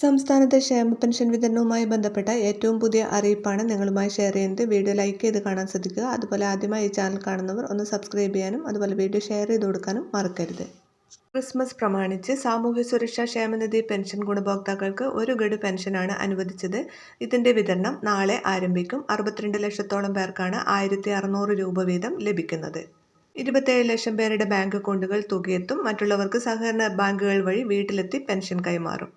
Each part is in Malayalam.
സംസ്ഥാനത്തെ ക്ഷേമ പെൻഷൻ വിതരണവുമായി ബന്ധപ്പെട്ട ഏറ്റവും പുതിയ അറിയിപ്പാണ് നിങ്ങളുമായി ഷെയർ ചെയ്യുന്നത്. വീഡിയോ ലൈക്ക് ചെയ്ത് കാണാൻ ശ്രദ്ധിക്കുക. അതുപോലെ ആദ്യമായി ഈ ചാനൽ കാണുന്നവർ ഒന്ന് സബ്സ്ക്രൈബ് ചെയ്യാനും അതുപോലെ വീഡിയോ ഷെയർ ചെയ്ത് കൊടുക്കാനും മറക്കരുത്. ക്രിസ്മസ് പ്രമാണിച്ച് സാമൂഹ്യ സുരക്ഷാ ക്ഷേമനിധി പെൻഷൻ ഗുണഭോക്താക്കൾക്ക് ഒരു ഗഡു പെൻഷനാണ് അനുവദിച്ചത്. ഇതിന്റെ വിതരണം നാളെ ആരംഭിക്കും. അറുപത്തിരണ്ട് ലക്ഷത്തോളം പേർക്കാണ് ആയിരത്തി അറുന്നൂറ് രൂപ വീതം ലഭിക്കുന്നത്. ഇരുപത്തേഴ് ലക്ഷം പേരുടെ ബാങ്ക് അക്കൗണ്ടുകൾ തുകയെത്തും. മറ്റുള്ളവർക്ക് സഹകരണ ബാങ്കുകൾ വഴി വീട്ടിലെത്തി പെൻഷൻ കൈമാറും.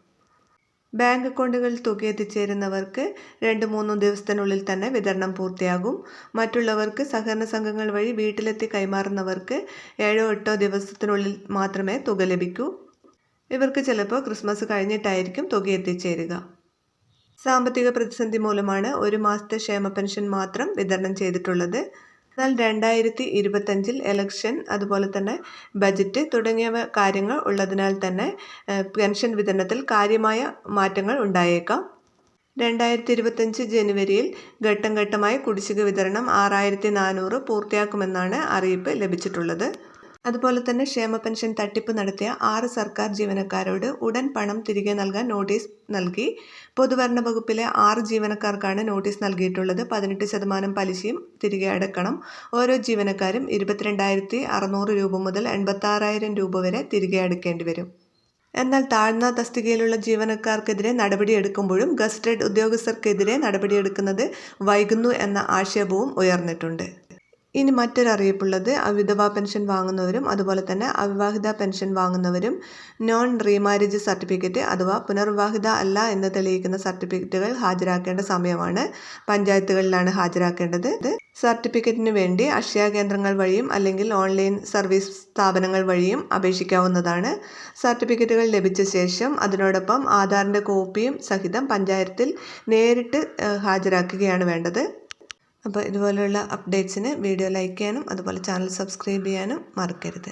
ബാങ്ക് അക്കൗണ്ടുകളിൽ തുക എത്തിച്ചേരുന്നവർക്ക് രണ്ട് മൂന്ന് ദിവസത്തിനുള്ളിൽ തന്നെ വിതരണം പൂർത്തിയാകും. മറ്റുള്ളവർക്ക് സഹകരണ സംഘങ്ങൾ വഴി വീട്ടിലെത്തി കൈമാറുന്നവർക്ക് ഏഴോ എട്ടോ ദിവസത്തിനുള്ളിൽ മാത്രമേ തുക ലഭിക്കൂ. ഇവർക്ക് ചിലപ്പോൾ ക്രിസ്മസ് കഴിഞ്ഞിട്ടായിരിക്കും തുക എത്തിച്ചേരുക. സാമ്പത്തിക പ്രതിസന്ധി മൂലമാണ് ഒരു മാസത്തെ ക്ഷേമ പെൻഷൻ മാത്രം വിതരണം ചെയ്തിട്ടുള്ളത്. എന്നാൽ രണ്ടായിരത്തി ഇരുപത്തഞ്ചിൽ എലക്ഷൻ അതുപോലെ തന്നെ ബജറ്റ് തുടങ്ങിയവ കാര്യങ്ങൾ ഉള്ളതിനാൽ തന്നെ പെൻഷൻ വിതരണത്തിൽ കാര്യമായ മാറ്റങ്ങൾ ഉണ്ടായേക്കാം. രണ്ടായിരത്തി ഇരുപത്തഞ്ച് ജനുവരിയിൽ ഘട്ടം ഘട്ടമായി കുടിശ്ശിക വിതരണം ആറായിരത്തി നാനൂറ് പൂർത്തിയാക്കുമെന്നാണ് അറിയിപ്പ് ലഭിച്ചിട്ടുള്ളത്. അതുപോലെ തന്നെ ക്ഷേമ പെൻഷൻ തട്ടിപ്പ് നടത്തിയ ആറ് സർക്കാർ ജീവനക്കാരോട് ഉടൻ പണം തിരികെ നൽകാൻ നോട്ടീസ് നൽകി. പൊതുഭരണ വകുപ്പിലെ ആറ് ജീവനക്കാർക്കാണ് നോട്ടീസ് നൽകിയിട്ടുള്ളത്. പതിനെട്ട് ശതമാനം പലിശയും തിരികെ അടക്കണം. ഓരോ ജീവനക്കാരും ഇരുപത്തിരണ്ടായിരത്തി അറുന്നൂറ് രൂപ മുതൽ എൺപത്താറായിരം രൂപ വരെ തിരികെ അടക്കേണ്ടി വരും. എന്നാൽ താഴ്ന്ന തസ്തികയിലുള്ള ജീവനക്കാർക്കെതിരെ നടപടിയെടുക്കുമ്പോഴും ഗസ്റ്റഡ് ഉദ്യോഗസ്ഥർക്കെതിരെ നടപടിയെടുക്കുന്നത് വൈകുന്നു എന്ന ആക്ഷേപവും ഉയർന്നിട്ടുണ്ട്. ഇനി മറ്റൊരു മറ്റൊരറിയിപ്പുള്ളത് വിധവാ പെൻഷൻ വാങ്ങുന്നവരും അതുപോലെ തന്നെ അവിവാഹിത പെൻഷൻ വാങ്ങുന്നവരും നോൺ റീമാരേജ് സർട്ടിഫിക്കറ്റ് അഥവാ പുനർവിവാഹിത അല്ല എന്ന് തെളിയിക്കുന്ന സർട്ടിഫിക്കറ്റുകൾ ഹാജരാക്കേണ്ട സമയമാണ്. പഞ്ചായത്തുകളിലാണ് ഹാജരാക്കേണ്ടത്. സർട്ടിഫിക്കറ്റിന് വേണ്ടി അക്ഷയ കേന്ദ്രങ്ങൾ വഴിയും അല്ലെങ്കിൽ ഓൺലൈൻ സർവീസ് സ്ഥാപനങ്ങൾ വഴിയും അപേക്ഷിക്കാവുന്നതാണ്. സർട്ടിഫിക്കറ്റുകൾ ലഭിച്ച ശേഷം അതിനോടൊപ്പം ആധാറിന്റെ കോപ്പിയും സഹിതം പഞ്ചായത്തിൽ നേരിട്ട് ഹാജരാക്കുകയാണ് വേണ്ടത്. അപ്പോൾ ഇതുപോലെയുള്ള അപ്ഡേറ്റ്സിന് വീഡിയോ ലൈക്ക് ചെയ്യാനും അതുപോലെ ചാനൽ സബ്സ്ക്രൈബ് ചെയ്യാനും മറക്കരുത്.